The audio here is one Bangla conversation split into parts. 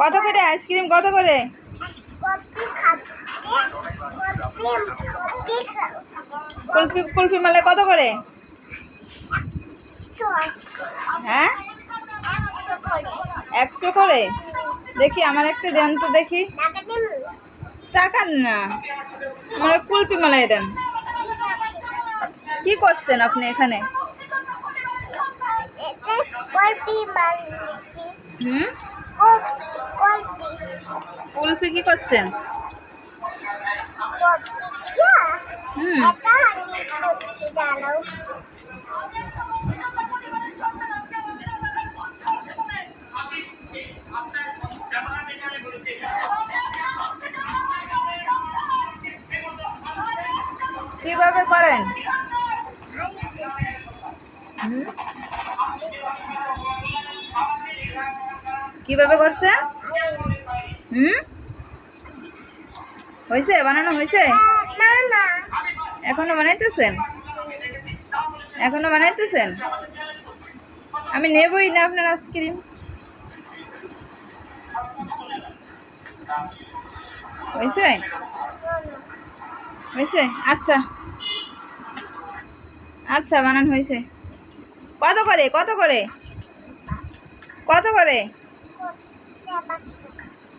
কত করে আইসক্রিম কত করে? কুলফি কুলফি মালে কত করে? হ্যাঁ? একশো করে। দেখি আমার একটা দেন তো দেখি। টাকা না আমার কুলফি মালাই দেন। কি করছেন আপনি এখানে? হুম? কুলফি কি করছেন? কীভাবে করেন? হুম? কীভাবে করছেন হুম? হয়েছে বানানো হয়েছে এখনও বানাইতেছেন? এখনও বানাইতেছেন? আমি নেবই না আপনার আইসক্রিম। হয়েছে হয়েছে আচ্ছা। আচ্ছা বানান হয়েছে কত করে? কত করে? কত করে?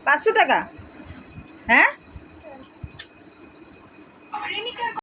পাঁচশো টাকা? হ্যাঁ?